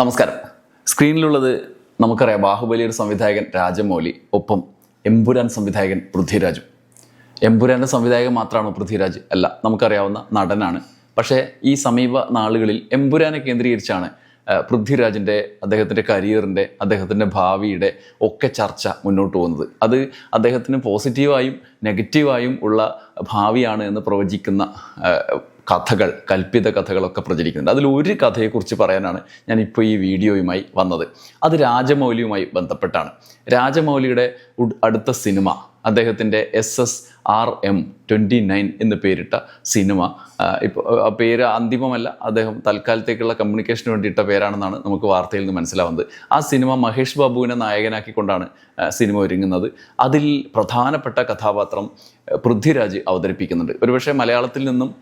നമസ്കാരം. സ്ക്രീനിലുള്ളത് നമുക്കറിയാം ബാഹുബലി ബാഹുബലിയുടെ സംവിധായകൻ രാജമൗലി ഒപ്പം എമ്പുരാൻ സംവിധായകൻ പൃഥ്വിരാജും. എമ്പുരാന്റെ സംവിധായകൻ മാത്രമാണോ പൃഥ്വിരാജ്? അല്ല നമുക്കറിയാവുന്ന നടനാണ്. പക്ഷേ ഈ സമീപ നാളുകളിൽ എമ്പുരാനെ കേന്ദ്രീകരിച്ചാണ് പൃഥ്വിരാജിന്റെ അദ്ദേഹത്തിന്റെ കരിയറിന്റെ അദ്ദേഹത്തിന്റെ ഭാവിയുടെ ഒക്കെ ചർച്ച മുന്നോട്ട് പോകുന്നത്. അത് അദ്ദേഹത്തിന് പോസിറ്റീവായും നെഗറ്റീവായും ഉള്ള ഭാവിയാണ് എന്ന് പ്രവചിക്കുന്ന കഥകൾ കൽപ്പിത കഥകളൊക്കെ പ്രചരിക്കുന്നുണ്ട്. അതിൽ ഒരു കഥയെക്കുറിച്ച് പറയാനാണ് ഞാൻ ഇപ്പോൾ ഈ വീഡിയോയുമായി വന്നത്. അത് രാജമൗലിയുമായി ബന്ധപ്പെട്ടാണ്. രാജമൗലിയുടെ അടുത്ത സിനിമ അദ്ദേഹത്തിന്റെ S S R M twenty nine എന്ന് പേരിട്ട സിനിമ. ഇപ്പോൾ പേര് അന്തിമമല്ല അദ്ദേഹം തൽക്കാലത്തേക്കുള്ള കമ്മ്യൂണിക്കേഷന് വേണ്ടിയിട്ട പേരാണെന്നാണ് നമുക്ക് വാർത്തയിൽ നിന്ന് മനസ്സിലാവുന്നത്. ആ സിനിമ മഹേഷ് ബാബുവിനെ നായകനാക്കിക്കൊണ്ടാണ് സിനിമ ഒരുങ്ങുന്നത്. അതിൽ പ്രധാനപ്പെട്ട കഥാപാത്രം പൃഥ്വിരാജ് അവതരിപ്പിക്കുന്നുണ്ട്. ഒരുപക്ഷെ മലയാളത്തിൽ നിന്നും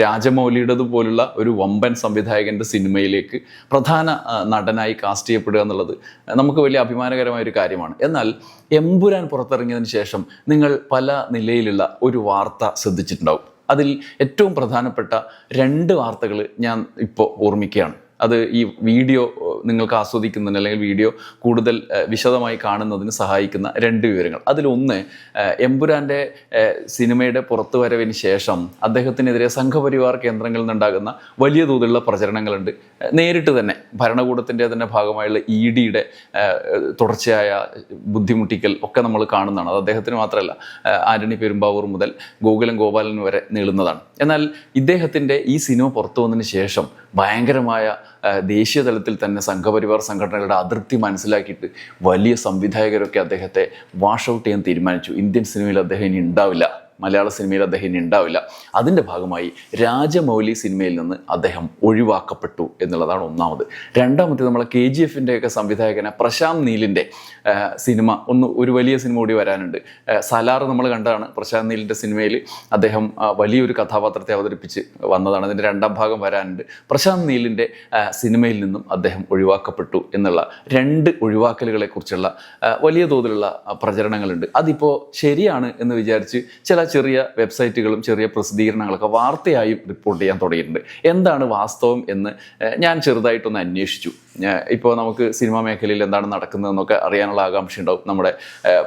രാജമൗലിയുടേത് പോലുള്ള ഒരു വമ്പൻ സംവിധായകന്റെ സിനിമയിലേക്ക് പ്രധാന നടനായി കാസ്റ്റ് ചെയ്യപ്പെടുക എന്നുള്ളത് നമുക്ക് വലിയ അഭിമാനകരമായ ഒരു കാര്യമാണ്. എന്നാൽ എമ്പുരാൻ പുറത്തിറങ്ങിയതിന് ശേഷം നിങ്ങൾ പല നിലയിലുള്ള ഒരു വാർത്ത ശ്രദ്ധിച്ചിട്ടുണ്ടാവും. അതിൽ ഏറ്റവും പ്രധാനപ്പെട്ട രണ്ട് വാർത്തകൾ ഞാൻ ഇപ്പോൾ ഓർമ്മിക്കുകയാണ്. അത് ഈ വീഡിയോ നിങ്ങൾക്ക് ആസ്വദിക്കുന്നതിന് അല്ലെങ്കിൽ വീഡിയോ കൂടുതൽ വിശദമായി കാണുന്നതിന് സഹായിക്കുന്ന രണ്ട് വിവരങ്ങൾ. അതിലൊന്ന് എമ്പുരാന്റെ സിനിമയുടെ സിനിമയുടെ പുറത്തുവരവിന് ശേഷം അദ്ദേഹത്തിനെതിരെ സംഘപരിവാർ കേന്ദ്രങ്ങളിൽ നിന്നുണ്ടാകുന്ന വലിയ തോതിലുള്ള പ്രചരണങ്ങളുണ്ട്. നേരിട്ട് തന്നെ ഭരണകൂടത്തിന്റെ തന്നെ ഭാഗമായുള്ള ഇ ഡിയുടെ തുടർച്ചയായ ബുദ്ധിമുട്ടിക്കൽ ഒക്കെ നമ്മൾ കാണുന്നതാണ്. അത് അദ്ദേഹത്തിന് മാത്രമല്ല ആന്റണി പെരുമ്പാവൂർ മുതൽ ഗോകുലം ഗോപാലൻ വരെ നീളുന്നതാണ്. എന്നാൽ ഇദ്ദേഹത്തിന്റെ ഈ സിനിമ പുറത്തു വന്നതിന് ശേഷം ഭയങ്കരമായ ദേശീയ തലത്തിൽ തന്നെ സംഘപരിവാർ സംഘടനകളുടെ അതിർത്തി മനസ്സിലാക്കിയിട്ട് വലിയ സംവിധായകരൊക്കെ അദ്ദേഹത്തെ വാഷ് ഔട്ട് ചെയ്യാൻ തീരുമാനിച്ചു. ഇന്ത്യൻ സിനിമയിൽ അദ്ദേഹം ഇനി ഉണ്ടാവില്ല. മലയാള സിനിമയിൽ അദ്ദേഹം ഇനി ഉണ്ടാവില്ല. അതിന്റെ ഭാഗമായി രാജമൗലി സിനിമയിൽ നിന്ന് അദ്ദേഹം ഒഴിവാക്കപ്പെട്ടു എന്നുള്ളതാണ് ഒന്നാമത്. രണ്ടാമത്തെ നമ്മളെ കെ ജി എഫിന്റെയൊക്കെ സംവിധായകനെ പ്രശാന്ത് നീലിന്റെ സിനിമ ഒന്ന് ഒരു വലിയ സിനിമ കൂടി വരാനുണ്ട്. സലാർ നമ്മൾ കണ്ടതാണ്. പ്രശാന്ത് നീലിന്റെ സിനിമയിൽ അദ്ദേഹം വലിയൊരു കഥാപാത്രത്തെ അവതരിപ്പിച്ച് വന്നതാണ്. അതിന്റെ രണ്ടാം ഭാഗം വരാനുണ്ട്. പ്രശാന്ത് നീലിന്റെ സിനിമയിൽ നിന്നും അദ്ദേഹം ഒഴിവാക്കപ്പെട്ടു എന്നുള്ള രണ്ട് ഒഴിവാക്കലുകളെക്കുറിച്ചുള്ള വലിയ തോതിലുള്ള പ്രചരണങ്ങളുണ്ട്. അതിപ്പോൾ ശരിയാണ് എന്ന് വിചാരിച്ച് ചില ചെറിയ വെബ്സൈറ്റുകളും ചെറിയ പ്രസിദ്ധീകരണങ്ങളൊക്കെ വാർത്തയായും റിപ്പോർട്ട് ചെയ്യാൻ തുടങ്ങിയിട്ടുണ്ട്. എന്താണ് വാസ്തവം എന്ന് ഞാൻ ചെറുതായിട്ടൊന്ന് അന്വേഷിച്ചു. ഇപ്പോൾ നമുക്ക് സിനിമാ മേഖലയിൽ എന്താണ് നടക്കുന്നതെന്നൊക്കെ അറിയാനുള്ള ആകാംക്ഷ ഉണ്ടാവും. നമ്മുടെ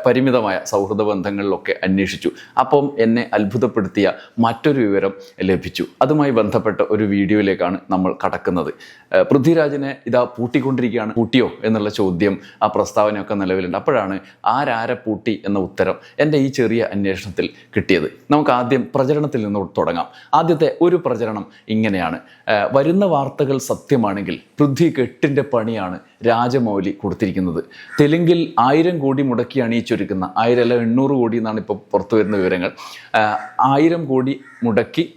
പരിമിതമായ സൗഹൃദ ബന്ധങ്ങളിലൊക്കെ അന്വേഷിച്ചു. അപ്പം എന്നെ അത്ഭുതപ്പെടുത്തിയ മറ്റൊരു വിവരം ലഭിച്ചു. അതുമായി ബന്ധപ്പെട്ട ഒരു വീഡിയോയിലേക്കാണ് നമ്മൾ കടക്കുന്നത്. പൃഥ്വിരാജിനെ ഇതാ പൂട്ടിക്കൊണ്ടിരിക്കുകയാണ്. പൂട്ടിയോ എന്നുള്ള ചോദ്യം ആ പ്രസ്താവനയൊക്കെ നിലവിലുണ്ട്. അപ്പോഴാണ് ആരാരെ പൂട്ടി എന്ന ഉത്തരം എന്റെ ഈ ചെറിയ അന്വേഷണത്തിൽ കിട്ടിയത്. നമുക്ക് ആദ്യം പ്രചരണത്തിൽ നിന്ന് തുടങ്ങാം. ആദ്യത്തെ ഒരു പ്രചരണം ഇങ്ങനെയാണ്. വരുന്ന വാർത്തകൾ സത്യമാണെങ്കിൽ പൃഥ്വി കെട്ടിന്റെ പണിയാണ് രാജമൗലി കൊടുത്തിരിക്കുന്നത്. തെലുങ്കിൽ ആയിരം കോടി മുടക്കി അണിയിച്ചൊരുക്കുന്ന ആയിരം അല്ല എണ്ണൂറ് കോടി എന്നാണ് ഇപ്പോൾ പുറത്തു വരുന്ന വിവരങ്ങൾ ആയിരം കോടി മുടക്കി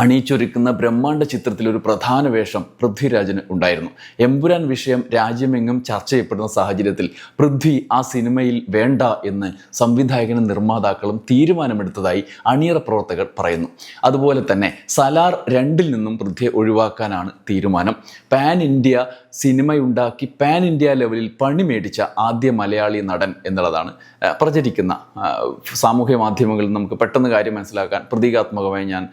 അണിയിച്ചൊരുക്കുന്ന ബ്രഹ്മാണ്ഡ ചിത്രത്തിൽ ഒരു പ്രധാന വേഷം പൃഥ്വിരാജിന് ഉണ്ടായിരുന്നു. എമ്പുരാൻ വിഷയം രാജ്യമെങ്ങും ചർച്ച ചെയ്യപ്പെടുന്ന സാഹചര്യത്തിൽ പൃഥ്വി ആ സിനിമയിൽ വേണ്ട എന്ന് സംവിധായകനും നിർമ്മാതാക്കളും തീരുമാനമെടുത്തതായി അണിയറ പ്രവർത്തകർ പറയുന്നു. അതുപോലെ തന്നെ സലാർ രണ്ടിൽ നിന്നും പൃഥ്വിയെ ഒഴിവാക്കാനാണ് തീരുമാനം. പാൻ ഇന്ത്യ സിനിമയുണ്ടാക്കി പാൻ ഇന്ത്യ ലെവലിൽ പണി മേടിച്ച ആദ്യ മലയാളി നടൻ എന്നുള്ളതാണ് പ്രചരിക്കുന്ന സാമൂഹ്യ മാധ്യമങ്ങളിൽ നമുക്ക് പെട്ടെന്ന് കാര്യം മനസ്സിലാക്കാൻ പ്രതീകാത്മകമായി ഞാൻ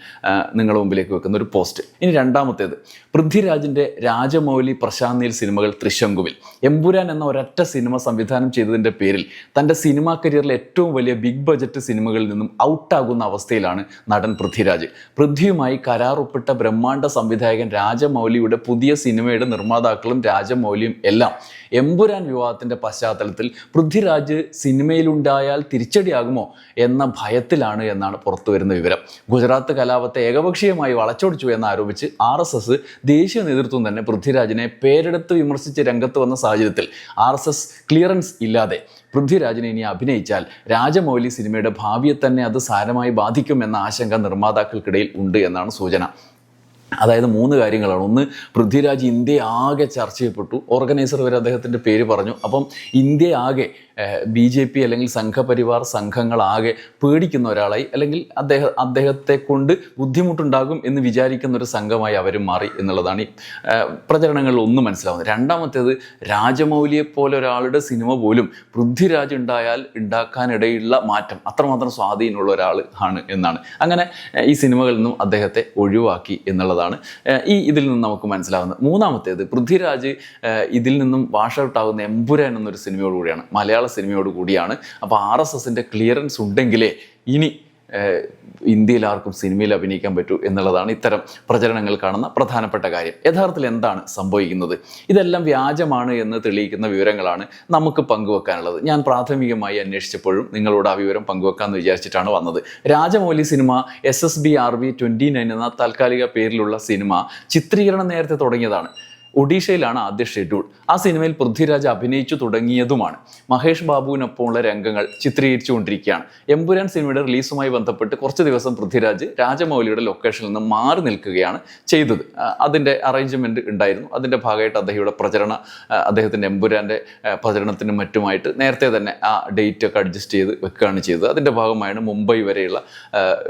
നിങ്ങളുടെ മുമ്പിലേക്ക് വെക്കുന്ന ഒരു പോസ്റ്റ്. ഇനി രണ്ടാമത്തേത്. പൃഥ്വിരാജിന്റെ രാജമൗലി പ്രശാന്ത് നീൽ സിനിമകൾ തൃശങ്കുവിൽ. എമ്പുരാൻ എന്ന ഒരൊറ്റ സിനിമ സംവിധാനം ചെയ്തതിന്റെ പേരിൽ തന്റെ സിനിമാ കരിയറിലെ ഏറ്റവും വലിയ ബിഗ് ബജറ്റ് സിനിമകളിൽ നിന്നും ഔട്ടാകുന്ന അവസ്ഥയിലാണ് നടൻ പൃഥ്വിരാജ്. പൃഥ്വിയുമായി കരാറൊപ്പിട്ട ബ്രഹ്മാണ്ഡ സംവിധായകൻ രാജമൗലിയുടെ പുതിയ സിനിമയുടെ നിർമ്മാതാക്കളും രാജമൗലിയും എല്ലാം എമ്പുരാൻ വിവാഹത്തിന്റെ പശ്ചാത്തലത്തിൽ പൃഥ്വിരാജ് സിനിമയിലുണ്ടായാൽ തിരിച്ചടിയാകുമോ എന്ന ഭയത്തിലാണ് എന്നാണ് പുറത്തുവരുന്ന വിവരം. ഗുജറാത്ത് കലാപത്തെ ഏകപക്ഷീയമായി വളച്ചൊടിച്ചു എന്നാരോപിച്ച് ആർ എസ് എസ് ദേശീയ നേതൃത്വം തന്നെ പൃഥ്വിരാജിനെ പേരെടുത്ത് വിമർശിച്ച് രംഗത്ത് വന്ന സാഹചര്യത്തിൽ ആർ എസ് എസ് ക്ലിയറൻസ് ഇല്ലാതെ പൃഥ്വിരാജിനെ ഇനി അഭിനയിച്ചാൽ രാജമൗലി സിനിമയുടെ ഭാവിയെ തന്നെ അത് സാരമായി ബാധിക്കും എന്ന ആശങ്ക നിർമ്മാതാക്കൾക്കിടയിൽ ഉണ്ട് എന്നാണ് സൂചന. അതായത് മൂന്ന് കാര്യങ്ങളാണ്. ഒന്ന് പൃഥ്വിരാജ് ഇന്ത്യ ആകെ ചർച്ച ചെയ്യപ്പെട്ടു. ഓർഗനൈസർ വരെ അദ്ദേഹത്തിന്റെ പേര് പറഞ്ഞു. അപ്പം ഇന്ത്യ ആകെ ബി ജെ പി അല്ലെങ്കിൽ സംഘപരിവാർ സംഘങ്ങളാകെ പേടിക്കുന്ന ഒരാളായി അല്ലെങ്കിൽ അദ്ദേഹം അദ്ദേഹത്തെ കൊണ്ട് ബുദ്ധിമുട്ടുണ്ടാകും എന്ന് വിചാരിക്കുന്ന ഒരു സംഘമായി അവരും മാറി എന്നുള്ളതാണ് ഈ പ്രചരണങ്ങളിൽ ഒന്ന് മനസ്സിലാവുന്നത്. രണ്ടാമത്തേത് രാജമൗലിയെ പോലെ ഒരാളുടെ സിനിമ പോലും പൃഥ്വിരാജ് ഉണ്ടായാൽ ഉണ്ടാക്കാനിടയുള്ള മാറ്റം അത്രമാത്രം സ്വാധീനമുള്ള ഒരാൾ ആണ് എന്നാണ്. അങ്ങനെ ഈ സിനിമകളിൽ നിന്നും അദ്ദേഹത്തെ ഒഴിവാക്കി എന്നുള്ളതാണ് ഈ ഇതിൽ നിന്ന് നമുക്ക് മനസ്സിലാവുന്നത്. മൂന്നാമത്തേത് പൃഥ്വിരാജ് ഇതിൽ നിന്നും വാഷ് ഔട്ട് ആകുന്ന എന്നൊരു സിനിമയോടുകൂടിയാണ്. മലയാള സിനിമയോട് കൂടിയാണ്. അപ്പോൾ ആർ എസ് എസിന്റെ ക്ലിയറൻസ് ഉണ്ടെങ്കിലേ ഇനി ഇന്ത്യയിൽ ആർക്കും സിനിമയിൽ അഭിനയിക്കാൻ പറ്റൂ എന്നുള്ളതാണ് ഇത്തരം പ്രചരണങ്ങൾ കാണുന്ന പ്രധാനപ്പെട്ട കാര്യം. യഥാർത്ഥത്തിൽ എന്താണ് സംഭവിക്കുന്നത്? ഇതെല്ലാം വ്യാജമാണ് എന്ന് തെളിയിക്കുന്ന വിവരങ്ങളാണ് നമുക്ക് പങ്കുവെക്കാനുള്ളത്. ഞാൻ പ്രാഥമികമായി അന്വേഷിച്ചപ്പോഴും നിങ്ങളോട് ആ വിവരം പങ്കുവെക്കാമെന്ന് വിചാരിച്ചിട്ടാണ് വന്നത്. Rajamouli cinema S S B R V twenty nine എന്ന താൽക്കാലിക പേരിലുള്ള സിനിമ ചിത്രീകരണം നേരത്തെ തുടങ്ങിയതാണ്. ഒഡീഷയിലാണ് ആദ്യ ഷെഡ്യൂൾ. ആ സിനിമയിൽ പൃഥ്വിരാജ് അഭിനയിച്ചു തുടങ്ങിയതുമാണ്. മഹേഷ് ബാബുവിനൊപ്പമുള്ള രംഗങ്ങൾ ചിത്രീകരിച്ചുകൊണ്ടിരിക്കുകയാണ്. എമ്പുരാൻ സിനിമയുടെ റിലീസുമായി ബന്ധപ്പെട്ട് കുറച്ച് ദിവസം പൃഥ്വിരാജ് രാജമൗലിയുടെ ലൊക്കേഷനിൽ നിന്ന് മാറി നിൽക്കുകയാണ് ചെയ്തത്. അതിന്റെ അറേഞ്ച്മെന്റ് ഉണ്ടായിരുന്നു. അതിന്റെ ഭാഗമായിട്ട് അദ്ദേഹയുടെ പ്രചരണ അദ്ദേഹത്തിന്റെ എമ്പുരാന്റെ പ്രചരണത്തിനും മറ്റുമായിട്ട് നേരത്തെ തന്നെ ആ ഡേറ്റ് ഒക്കെ അഡ്ജസ്റ്റ് ചെയ്ത് വെക്കുകയാണ് ചെയ്തത്. അതിന്റെ ഭാഗമായാണ് മുംബൈ വരെയുള്ള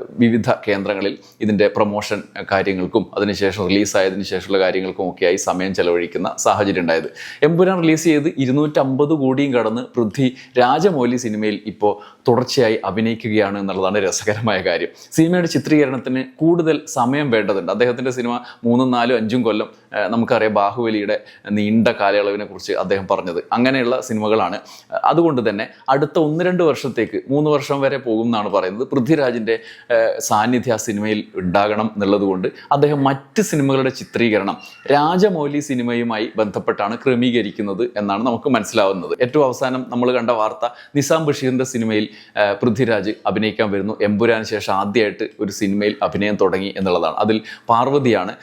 വിവിധ കേന്ദ്രങ്ങളിൽ ഇതിന്റെ പ്രൊമോഷൻ കാര്യങ്ങൾക്കും അതിനുശേഷം റിലീസായതിനു ശേഷമുള്ള കാര്യങ്ങൾക്കും ഒക്കെയായി സമയം ചെലവഴിക്കുന്ന സാഹചര്യം ഉണ്ടായത്. എമ്പുരാൻ റിലീസ് ചെയ്ത് ഇരുന്നൂറ്റമ്പത് കോടിയും കടന്ന് പൃഥ്വി രാജമൗലി സിനിമയിൽ ഇപ്പോൾ തുടർച്ചയായി അഭിനയിക്കുകയാണ് എന്നുള്ളതാണ് രസകരമായ കാര്യം. സിനിമയുടെ ചിത്രീകരണത്തിന് കൂടുതൽ സമയം വേണ്ടതുണ്ട്. അദ്ദേഹത്തിന്റെ സിനിമ മൂന്നും നാലും അഞ്ചും കൊല്ലം നമുക്കറിയാം ബാഹുബലിയുടെ നീണ്ട കാലയളവിനെ കുറിച്ച് അദ്ദേഹം പറഞ്ഞത്. അങ്ങനെയുള്ള സിനിമകളാണ്. അതുകൊണ്ട് തന്നെ അടുത്ത ഒന്ന് രണ്ട് വർഷത്തേക്ക് മൂന്ന് വർഷം വരെ പോകും എന്നാണ് പറയുന്നത്. പൃഥ്വിരാജിന്റെ സാന്നിധ്യ ആ സിനിമയിൽ ഉണ്ടാകണം എന്നുള്ളതുകൊണ്ട് അദ്ദേഹം മറ്റ് സിനിമകളുടെ ചിത്രീകരണം രാജമൗലി സിനിമയുമായി ബന്ധപ്പെട്ടാണ് ക്രമീകരിക്കുന്നത് എന്നാണ് നമുക്ക് മനസ്സിലാവുന്നത്. ഏറ്റവും അവസാനം നമ്മൾ കണ്ട വാർത്ത നിസാം ബഷീറിന്റെ സിനിമയിൽ പൃഥ്വിരാജ് അഭിനയിക്കാൻ വരുന്നു. എമ്പുരാന് ശേഷം ആദ്യമായിട്ട് ഒരു സിനിമയിൽ അഭിനയം തുടങ്ങി എന്നുള്ളതാണ്. അതിൽ പാർവതിയാണ്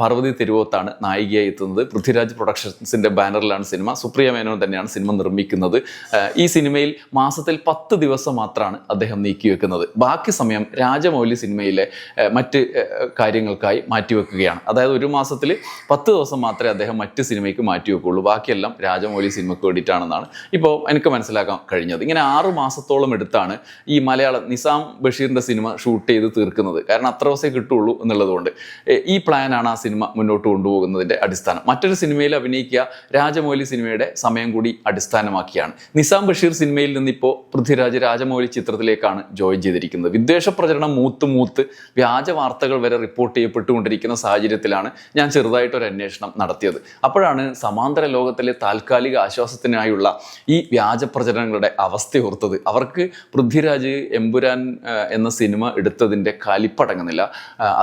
പാർവതി തെരുവോത്താണ് നായികയായി എത്തുന്നത് പൃഥ്വിരാജ് പ്രൊഡക്ഷൻസിന്റെ ബാനറിലാണ് സിനിമ. സുപ്രിയ മേനോൻ തന്നെയാണ് സിനിമ നിർമ്മിക്കുന്നത്. ഈ സിനിമയിൽ മാസത്തിൽ പത്ത് ദിവസം മാത്രമാണ് അദ്ദേഹം നീക്കിവെക്കുന്നത്. ബാക്കി സമയം രാജമൗലി സിനിമയിലെ മറ്റ് കാര്യങ്ങൾക്കായി മാറ്റിവെക്കുകയാണ്. അതായത് ഒരു മാസത്തിൽ പത്ത് ദിവസം മാത്രമേ അദ്ദേഹം മറ്റ് സിനിമയ്ക്ക് മാറ്റിവെക്കുള്ളൂ ബാക്കിയെല്ലാം രാജമൗലി സിനിമയ്ക്ക് വേണ്ടിയിട്ടാണെന്നാണ് ഇപ്പോൾ എനിക്ക് മനസ്സിലാക്കാൻ കഴിഞ്ഞത്. ഇങ്ങനെ ആറു മാസത്തോളം എടുത്താണ് ഈ മലയാളം നിസാം ബഷീറിന്റെ സിനിമ ഷൂട്ട് ചെയ്ത് തീർക്കുന്നത്. കാരണം അത്ര ദിവസമേ കിട്ടുള്ളൂ എന്നുള്ളതുകൊണ്ട് ഈ പ്ലാനാണ് ആ സിനിമ മുന്നോട്ട് കൊണ്ടുപോകുന്നതിന്റെ അടിസ്ഥാനം. മറ്റൊരു സിനിമയിൽ അഭിനയിക്കുക രാജമൗലി സിനിമയുടെ സമയം കൂടി അടിസ്ഥാനമാക്കിയാണ്. നിസാം ബഷീർ സിനിമയിൽ നിന്നിപ്പോൾ പൃഥ്വിരാജ് രാജമൗലി ചിത്രത്തിലേക്കാണ് ജോയിൻ ചെയ്തിരിക്കുന്നത്. വിദ്വേഷ പ്രചരണം മൂത്ത് മൂത്ത് വ്യാജ വാർത്തകൾ വരെ റിപ്പോർട്ട് ചെയ്യപ്പെട്ടുകൊണ്ടിരിക്കുന്ന സാഹചര്യത്തിലാണ് ഞാൻ ചെറുതായിട്ടൊരു അന്വേഷണം നടത്തിയത്. അപ്പോഴാണ് സമാന്തര ലോകത്തിലെ താൽക്കാലിക ആശ്വാസത്തിനായുള്ള ഈ വ്യാജ പ്രചരണങ്ങളുടെ അവസ്ഥ ഓർത്തത്. അവർക്ക് പൃഥ്വിരാജ് എമ്പുരാൻ എന്ന സിനിമ എടുത്തതിന്റെ കലിപ്പടങ്ങുന്നില്ല.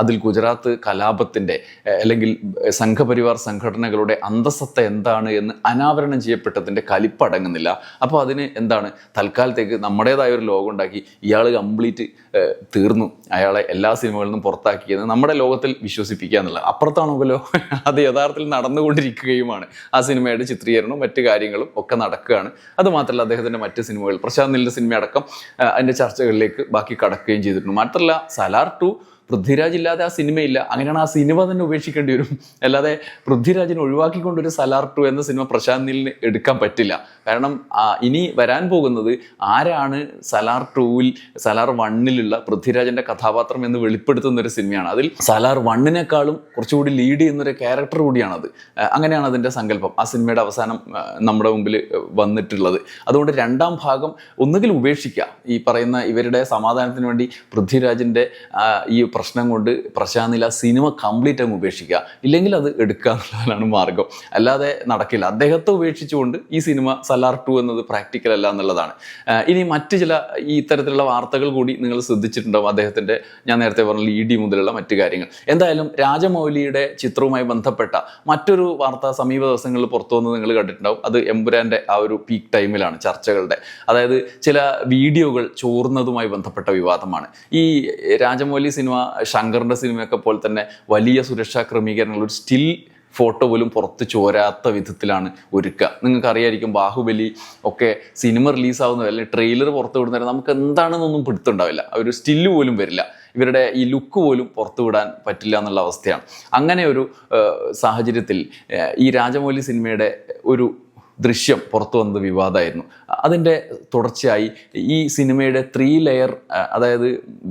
അതിൽ ഗുജറാത്ത് കലാപത്തിന്റെ അല്ലെങ്കിൽ അല്ലെങ്കിൽ സംഘപരിവാർ സംഘടനകളുടെ അന്തസത്ത എന്താണ് എന്ന് അനാവരണം ചെയ്യപ്പെട്ടതിന്റെ കലിപ്പടങ്ങുന്നില്ല. അപ്പോൾ അതിന് എന്താണ്? തൽക്കാലത്തേക്ക് നമ്മുടേതായ ഒരു ലോകം ഉണ്ടാക്കി ഇയാൾ കംപ്ലീറ്റ് തീർന്നു. അയാളെ എല്ലാ സിനിമകളിൽ നിന്നും പുറത്താക്കിയെന്ന് നമ്മുടെ ലോകത്തിൽ വിശ്വസിപ്പിക്കുക എന്നുള്ളത്. അപ്പുറത്താണെങ്കിലോ അത് യഥാർത്ഥത്തിൽ നടന്നുകൊണ്ടിരിക്കുകയുമാണ്. ആ സിനിമയുടെ ചിത്രീകരണവും മറ്റു കാര്യങ്ങളും ഒക്കെ നടക്കുകയാണ്. അത് മാത്രമല്ല അദ്ദേഹത്തിന്റെ മറ്റ് സിനിമകൾ പ്രശാന്ത് നിലിന്റെ സിനിമയടക്കം അതിന്റെ ചർച്ചകളിലേക്ക് ബാക്കി കടക്കുകയും ചെയ്തിട്ടുണ്ട്. മാത്രമല്ല സലാർ ടു പൃഥ്വിരാജ് ഇല്ലാതെ ആ സിനിമയില്ല. അങ്ങനെയാണ് ആ സിനിമ തന്നെ ഉപേക്ഷിക്കേണ്ടി വരും. അല്ലാതെ പൃഥ്വിരാജിനെ ഒഴിവാക്കിക്കൊണ്ട് ഒരു സലാർ ടു എന്ന സിനിമ പ്രശാന്ത് നീലിന് എടുക്കാൻ പറ്റില്ല. കാരണം ഇനി വരാൻ പോകുന്നത് ആരാണ് സലാർ ടൂവിൽ സലാർ വണ്ണിലുള്ള പൃഥ്വിരാജിന്റെ കഥാപാത്രം എന്ന് വെളിപ്പെടുത്തുന്ന ഒരു സിനിമയാണ്. അതിൽ സലാർ വണ്ണിനേക്കാളും കുറച്ചുകൂടി ലീഡ് ചെയ്യുന്ന ഒരു ക്യാരക്ടർ കൂടിയാണത് അങ്ങനെയാണ് അതിന്റെ സങ്കല്പം. ആ സിനിമയുടെ അവസാനം നമ്മുടെ മുമ്പിൽ വന്നിട്ടുള്ളത്. അതുകൊണ്ട് രണ്ടാം ഭാഗം ഒന്നുകിൽ ഉപേക്ഷിക്കുക ഈ പറയുന്ന ഇവരുടെ സമാധാനത്തിന് വേണ്ടി പൃഥ്വിരാജിന്റെ ഈ പ്രശ്നം കൊണ്ട് പ്രശാന്തില സിനിമ കംപ്ലീറ്റ് അങ്ങ് ഉപേക്ഷിക്കുക. ഇല്ലെങ്കിൽ അത് എടുക്കുക എന്നുള്ളതാണ് മാർഗം. അല്ലാതെ നടക്കില്ല. അദ്ദേഹത്തെ ഉപേക്ഷിച്ചുകൊണ്ട് ഈ സിനിമ സലാർ ടു എന്നത് പ്രാക്ടിക്കൽ അല്ല എന്നുള്ളതാണ്. ഇനി മറ്റ് ചില ഈ ഇത്തരത്തിലുള്ള വാർത്തകൾ കൂടി നിങ്ങൾ ശ്രദ്ധിച്ചിട്ടുണ്ടാവും അദ്ദേഹത്തിന്റെ ഞാൻ നേരത്തെ പറഞ്ഞ ഇ ഡി മുതലുള്ള മറ്റു കാര്യങ്ങൾ. എന്തായാലും രാജമൗലിയുടെ ചിത്രവുമായി ബന്ധപ്പെട്ട മറ്റൊരു വാർത്ത സമീപ ദിവസങ്ങളിൽ പുറത്തു വന്ന് നിങ്ങൾ കണ്ടിട്ടുണ്ടാവും. അത് എമ്പുരാന്റെ ആ ഒരു പീക്ക് ടൈമിലാണ് ചർച്ചകളുടെ. അതായത് ചില വീഡിയോകൾ ചോർന്നതുമായി ബന്ധപ്പെട്ട വിവാദമാണ്. ഈ രാജമൗലി സിനിമ ശങ്കറിന്റെ സിനിമയൊക്കെ പോലെ തന്നെ വലിയ സുരക്ഷാ ക്രമീകരണങ്ങൾ ഒരു സ്റ്റിൽ ഫോട്ടോ പോലും പുറത്ത് ചോരാത്ത വിധത്തിലാണ് ഒരുക്കുക. നിങ്ങൾക്ക് അറിയായിരിക്കും ബാഹുബലി ഒക്കെ സിനിമ റിലീസാവുന്ന അല്ലെങ്കിൽ ട്രെയിലർ പുറത്ത് വിടുന്നവരെ നമുക്ക് എന്താണെന്നൊന്നും പിടുത്തുണ്ടാവില്ല ഒരു സ്റ്റില്ല് പോലും വരില്ല. ഇവരുടെ ഈ ലുക്ക് പോലും പുറത്തു വിടാൻ പറ്റില്ല എന്നുള്ള അവസ്ഥയാണ്. അങ്ങനെ ഒരു സാഹചര്യത്തിൽ ഈ രാജമൗലി സിനിമയുടെ ഒരു ദൃശ്യം പുറത്തു വന്നത് വിവാദമായിരുന്നു അതിന്റെ തുടർച്ചയായി ഈ സിനിമയുടെ ത്രീ ലെയർ അതായത്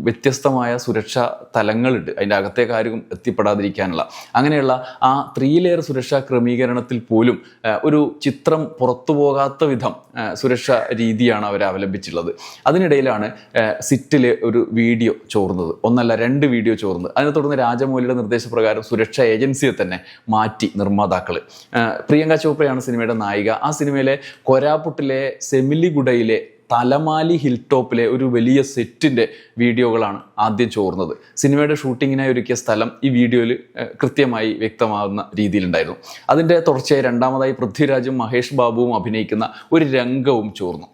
വ്യത്യസ്തമായ സുരക്ഷാ തലങ്ങളുണ്ട്. അതിന്റെ അകത്തേക്ക് ആരും എത്തിപ്പെടാതിരിക്കാനുള്ള. അങ്ങനെയുള്ള ആ ത്രീ ലെയർ സുരക്ഷാ ക്രമീകരണത്തിൽ പോലും ഒരു ചിത്രം പുറത്തു പോകാത്ത വിധം സുരക്ഷാ രീതിയാണ് അവർ അവലംബിച്ചിട്ടുള്ളത്. അതിനിടയിലാണ് സിറ്റിൽ ഒരു വീഡിയോ ചോർന്നത്. ഒന്നല്ല രണ്ട് വീഡിയോ ചോർന്നത്. അതിനെ തുടർന്ന് രാജമൗലിയുടെ നിർദ്ദേശപ്രകാരം സുരക്ഷാ ഏജൻസിയെ തന്നെ മാറ്റി നിർമ്മാതാക്കൾ പ്രിയങ്ക ചോപ്രയാണ് സിനിമയുടെ നായിക. ആ സിനിമയിലെ കൊരാപുട്ടിലെ സെമിലിഗുഡയിലെ തലമാലി ഹിൽ ടോപ്പിലെ ഒരു വലിയ സെറ്റിന്റെ വീഡിയോകളാണ് ആദ്യം ചോർന്നത്. സിനിമയുടെ ഷൂട്ടിങ്ങിനായി ഒരുക്കിയ സ്ഥലം ഈ വീഡിയോയിൽ കൃത്യമായി വ്യക്തമാകുന്ന രീതിയിലുണ്ടായിരുന്നു. അതിന്റെ തുടർച്ചയായി രണ്ടാമതായി പൃഥ്വിരാജും മഹേഷ് ബാബുവും അഭിനയിക്കുന്ന ഒരു രംഗവും ചോർന്നു.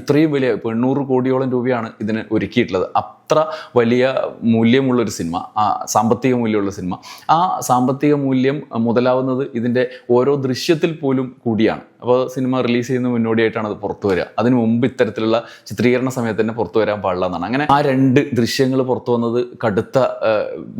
ഇത്രയും വലിയ ഇപ്പൊ എണ്ണൂറ് കോടിയോളം രൂപയാണ് ഇതിന് ഒരുക്കിയിട്ടുള്ളത്. അത്ര വലിയ മൂല്യമുള്ളൊരു സിനിമ ആ സാമ്പത്തിക മൂല്യമുള്ള സിനിമ. ആ സാമ്പത്തിക മൂല്യം മുതലാവുന്നത് ഇതിന്റെ ഓരോ ദൃശ്യത്തിൽ പോലും കൂടിയാണ്. അപ്പോൾ സിനിമ റിലീസ് ചെയ്യുന്ന മുന്നോടിയായിട്ടാണ് അത് പുറത്തു വരിക. അതിന് മുമ്പ് ഇത്തരത്തിലുള്ള ചിത്രീകരണ സമയത്ത് തന്നെ പുറത്തു വരാൻ പാടില്ല എന്നാണ്. അങ്ങനെ ആ രണ്ട് ദൃശ്യങ്ങൾ പുറത്തു വന്നത് കടുത്ത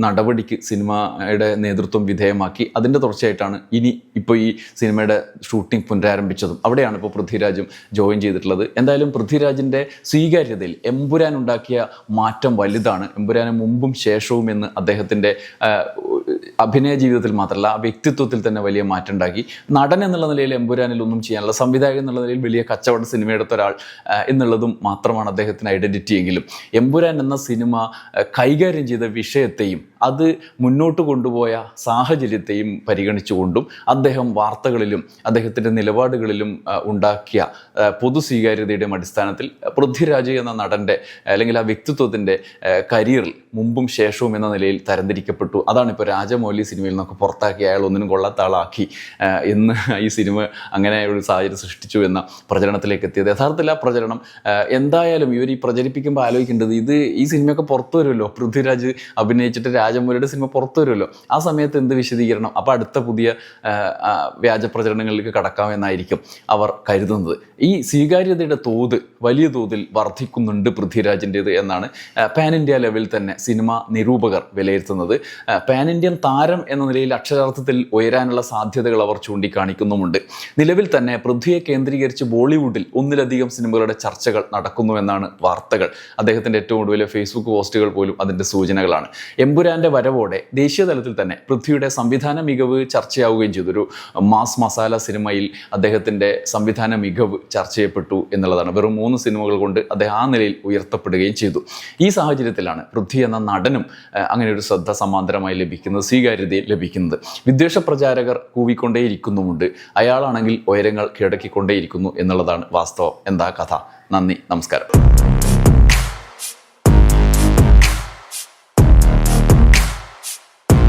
നടപടിക്ക് സിനിമയുടെ നേതൃത്വം വിധേയമാക്കി. അതിന്റെ തുടർച്ചയായിട്ടാണ് ഇനി ഇപ്പോൾ ഈ സിനിമയുടെ ഷൂട്ടിംഗ് പുനരാരംഭിച്ചതും. അവിടെയാണ് ഇപ്പോൾ പൃഥ്വിരാജും ജോയിൻ ചെയ്തിട്ടുള്ളത്. എന്തായാലും പൃഥ്വിരാജിന്റെ സ്വീകാര്യതയിൽ എമ്പുരാൻ ഉണ്ടാക്കിയ മാറ്റം വലുതാണ്. എമ്പുരാന് മുമ്പും ശേഷവും എന്ന് അദ്ദേഹത്തിന്റെ അഭിനയ ജീവിതത്തിൽ മാത്രമല്ല ആ വ്യക്തിത്വത്തിൽ തന്നെ വലിയ മാറ്റം ഉണ്ടാക്കി. നടൻ എന്നുള്ള നിലയിൽ എമ്പുരാനിൽ ഒന്നും ചെയ്യാനുള്ള സംവിധായകൻ എന്നുള്ള നിലയിൽ വലിയ കച്ചവട സിനിമ എടുത്ത ഒരാൾ എന്നുള്ളതും മാത്രമാണ് അദ്ദേഹത്തിന് ഐഡന്റിറ്റി എങ്കിലും. എമ്പുരാൻ എന്ന സിനിമ കൈകാര്യം ചെയ്ത വിഷയത്തെയും അത് മുന്നോട്ട് കൊണ്ടുപോയ സാഹചര്യത്തെയും പരിഗണിച്ചുകൊണ്ടും അദ്ദേഹം വാർത്തകളിലും അദ്ദേഹത്തിന്റെ നിലപാടുകളിലും ഉണ്ടാക്കിയ പൊതു സ്വീകാര്യതയുടെയും അടിസ്ഥാനത്തിൽ പൃഥ്വിരാജ് എന്ന നടന്റെ അല്ലെങ്കിൽ ആ വ്യക്തിത്വത്തിന്റെ കരിയറിൽ മുമ്പും ശേഷവും എന്ന നിലയിൽ തരംതിരിക്കപ്പെട്ടു. അതാണ് ഇപ്പോൾ രാജമൗലി സിനിമയിൽ നിന്നൊക്കെ പുറത്താക്കി അയാൾ ഒന്നിനും കൊള്ളാത്ത ആളാക്കി എന്ന് ഈ സിനിമ അങ്ങനെ ഒരു സാഹചര്യം സൃഷ്ടിച്ചു എന്ന പ്രചരണത്തിലേക്ക് എത്തിയത്. യഥാർത്ഥത്തിൽ ആ പ്രചരണം എന്തായാലും ഇവർ ഈ പ്രചരിപ്പിക്കുമ്പോൾ ആലോചിക്കേണ്ടത് ഇത് ഈ സിനിമയൊക്കെ പുറത്തു വരുമല്ലോ. പൃഥ്വിരാജ് അഭിനയിച്ചിട്ട് രാജമൗലിയുടെ സിനിമ പുറത്തു വരുമല്ലോ ആ സമയത്ത് എന്ത് വിശദീകരണം? അപ്പോൾ അടുത്ത പുതിയ വ്യാജ പ്രചരണങ്ങളിലേക്ക് കടക്കാമെന്നായിരിക്കും അവർ കരുതുന്നത്. ഈ സ്വീകാര്യതയുടെ തോത് വലിയ തോതിൽ വർദ്ധിക്കുന്നുണ്ട് പൃഥ്വിരാജിന്റേത് എന്നാണ് പാൻ ഇന്ത്യ ലെവലിൽ തന്നെ സിനിമ നിരൂപകർ വിലയിരുത്തുന്നത്. പാൻ ഇന്ത്യൻ താരം എന്ന നിലയിൽ അക്ഷരാർത്ഥത്തിൽ ഉയരാനുള്ള സാധ്യതകൾ അവർ ചൂണ്ടിക്കാണിക്കുന്നുമുണ്ട്. നിലവിൽ തന്നെ പൃഥ്വിയെ കേന്ദ്രീകരിച്ച് ബോളിവുഡിൽ ഒന്നിലധികം സിനിമകളുടെ ചർച്ചകൾ നടക്കുന്നുവെന്നാണ് വാർത്തകൾ. അദ്ദേഹത്തിന്റെ ഏറ്റവും ഒടുവിലെ ഫേസ്ബുക്ക് പോസ്റ്റുകൾ പോലും അതിന്റെ സൂചനകളാണ്. എമ്പുരാന്റെ വരവോടെ ദേശീയ തലത്തിൽ തന്നെ പൃഥ്വിയുടെ സംവിധാന മികവ് ചർച്ചയാവുകയും ചെയ്തു ഒരു മാസ് മസാല സിനിമയിൽ അദ്ദേഹത്തിന്റെ സംവിധാന മികവ് ചർച്ച ചെയ്യപ്പെട്ടു എന്നുള്ളതാണ്. വെറും മൂന്ന് സിനിമകൾ കൊണ്ട് അദ്ദേഹം ആ നിലയിൽ ഉയർത്തപ്പെടുകയും ചെയ്തു. ഈ സാഹചര്യത്തിലാണ് പൃഥ്വി എന്ന നടനും അങ്ങനെ ഒരു ശ്രദ്ധ സമാന്തരമായി ലഭിക്കുന്നത് സ്വീകാര്യതയിൽ ലഭിക്കുന്നത്. വിദ്വേഷ പ്രചാരകർ കൂവിക്കൊണ്ടേയിരിക്കുന്നുമുണ്ട്. അയാളാണെങ്കിൽ ഉയരങ്ങൾ കീഴടക്കിക്കൊണ്ടേയിരിക്കുന്നു എന്നുള്ളതാണ് വാസ്തവം. എന്താ കഥ? നന്ദി നമസ്കാരം.